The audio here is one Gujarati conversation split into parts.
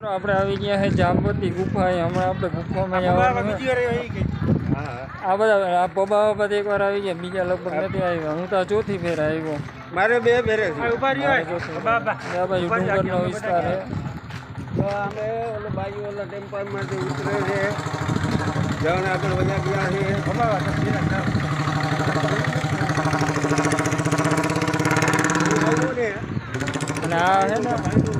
આપણે આવી ગયા છે જામવતી ગુફા હમણાં આપણે ગુફામાં આવવાનું આ બધા આ પબા બાબત એકવાર આવી ગયા બીજા લગભગ નથી આવ્યા. હું તો આ ચોથી ફેર આવ્યો. મારે બે ફેરે ડુંગરનો વિસ્તાર છે તો અમે ઓલો બાજુ ઓલા ઉતરે છે. જણ આગળ બધા ગયા છે. અને આ છે ને.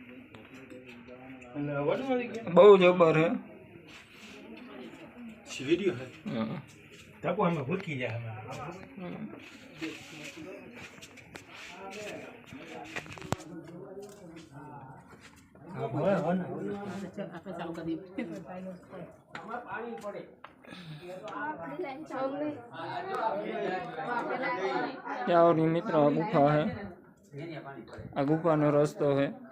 બહુ જબર છે વિડીયો હમ. ટપુ અમે ભૂકી જાય અમે હમ. ત્યાં ઓલી મિત્રો આ ગુફા છે આ ગુફાનો રસ્તો છે અને આ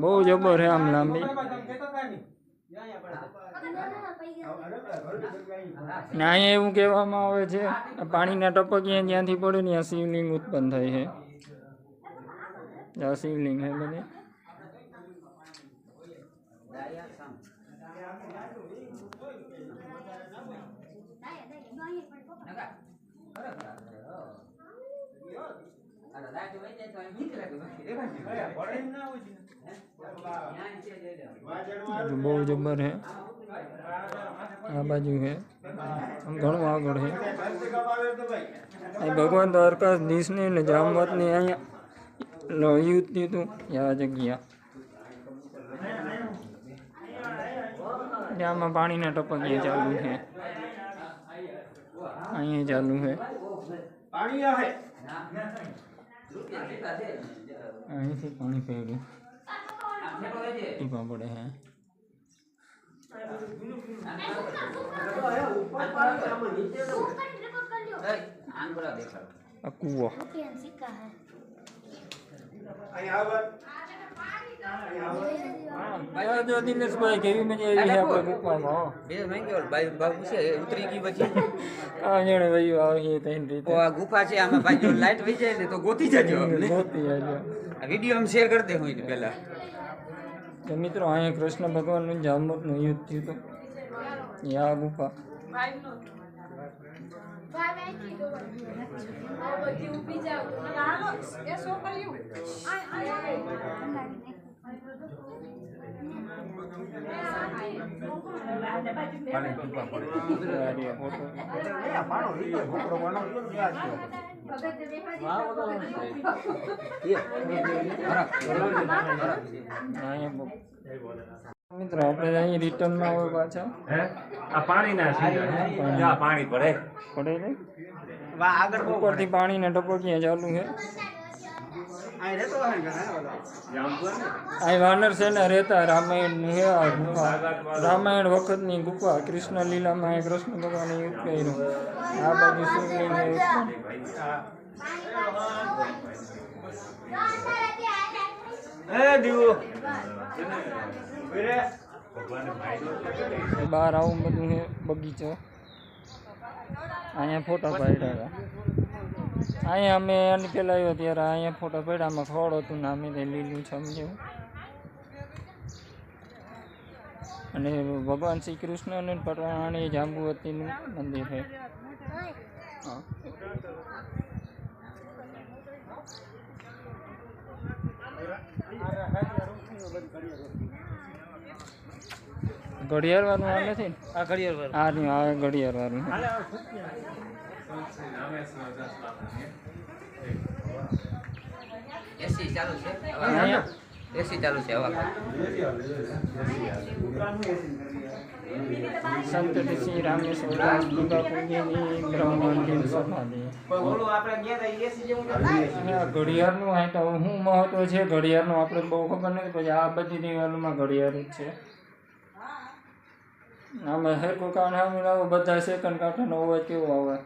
બહુ જબર છે આમ લાંબી. ને અહીંયા એવું કહેવામાં આવે છે પાણીના ટપકીયા જ્યાંથી પડે ત્યાં શિવલિંગ ઉત્પન્ન થાય છે. આ શિવલિંગ છે બધી. હજુ બહુ જબર છે આ બાજુ છે આમ ઘણું આગળ છે અહીં ભગવાન દ્વારકાધીશની ને જામવતની અહીંયા યુદ્ધ થયું હતું આ જગ્યા આમાં પાણીના ટપકીયા ચાલુ છે અહીંયા ચાલુ છે પાણી આવે અહીંથી પાણી ફેર્યું ટીપા પડે હે. આ કૂવો. આ જો દિનેશભાઈ કેવી મજા આવી આપણે ગુફામાં હો. બીજું ભાઈ છે ઉતરી ગઈ પછી આ આ ગુફા છે આમાં ભાઈ લાઈટ વહી જાય ને તો ગોતી જજો. ગોતી આવજો. આ વીડિયો આમ શેર કરી દે હું તો મિત્રો અહીંયા કૃષ્ણ ભગવાનનું જામવતનું યુદ્ધ થયું હતું મિત્રો આપણે અહીં રિટર્નમાં હોય પાછા. આ પાણીના છે પાણી. પડે પડે ને ઉપરથી પાણીના ટપકીયા ચાલુ છે? ને. અહીં વાનર સેના રહેતા રામાયણ છે આ ગુફા. રામાયણ વખતની ગુફા કૃષ્ણ લીલામાં કૃષ્ણ ભગવાન યુદ્ધ આ બાજુ શિવલિંગ એ દીવો. બહાર આવું બધું હે બગીચો. અહીંયા ફોટા પાડ્યા હતા. અહીંયા અમે એની પહેલાં આવ્યો ત્યારે અહીંયા ફોટો પડ્યામાં ખોળ હતું ને અમે લીલું સમજ્યું અને ભગવાન શ્રી કૃષ્ણ અને પટવાણી જાંબુવતીનું મંદિર છે. હા. ઘડિયાળ વાળું આ નથી આ ઘડિયાળ વાળું આ ઘડિયાળ વાળું એસી ચાલુ છે? એસી ચાલુ છે હવા સંત શ્રી રામેશ્વર ઘડિયાળનું આ તો શું મહત્વ છે? ઘડિયાળનું આપણે બહુ ખબર નથી પછી આ બધી દિવાલોમાં ઘડિયાળ જ છે. આમાં હેરકો કાન સામે બધા સેકન્ડ કાંઠાનો અવાજ કેવો આવે.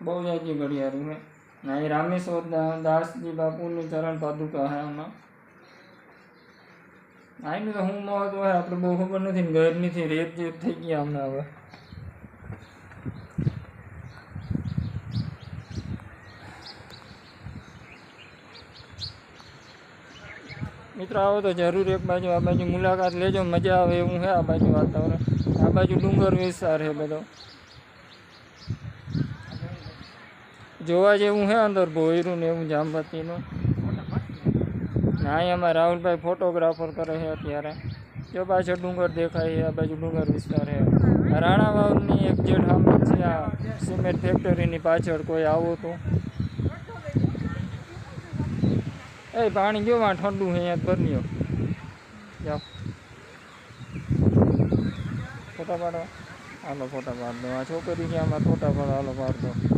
બહુ જાજી ઘડિયાળ છે ના એ રામેશ્વર દા- દાસજી બાપુની ચરણ પાદુકા હે આમાં આનું તો શું મહત્વ હોય આપણે બહુ ખબર નથી ને ઘરનીથી રેપ જેપ થઈ ગયા હમણાં હવે મિત્રો આવો તો જરૂર એક બાજુ આ બાજુ મુલાકાત લેજો મજા આવે એવું છે આ બાજુ વાતાવરણ આ બાજુ ડુંગર વિસ્તાર છે બધો જોવા જેવું છે અંદર ભોયરું ને એવું જામબત્તીનું ને અહીંયામાં રાહુલભાઈ ફોટોગ્રાફર કરે છે અત્યારે જો પાછળ ડુંગર દેખાય છે આ બાજુ ડુંગર વિસ્તાર છે આ રાણા વાવની એક જેટ સામે છે આ સિમેન્ટ ફેક્ટરીની પાછળ કોઈ આવો તો એ પાણી જો માં ઠંડુ છે અહીંયા ભરી લ્યો જાઓ ફોટા પાડવા હાલો ફોટા પાડ દો આ છોકરી છે આમાં ફોટા પાડો હાલો પાડ દો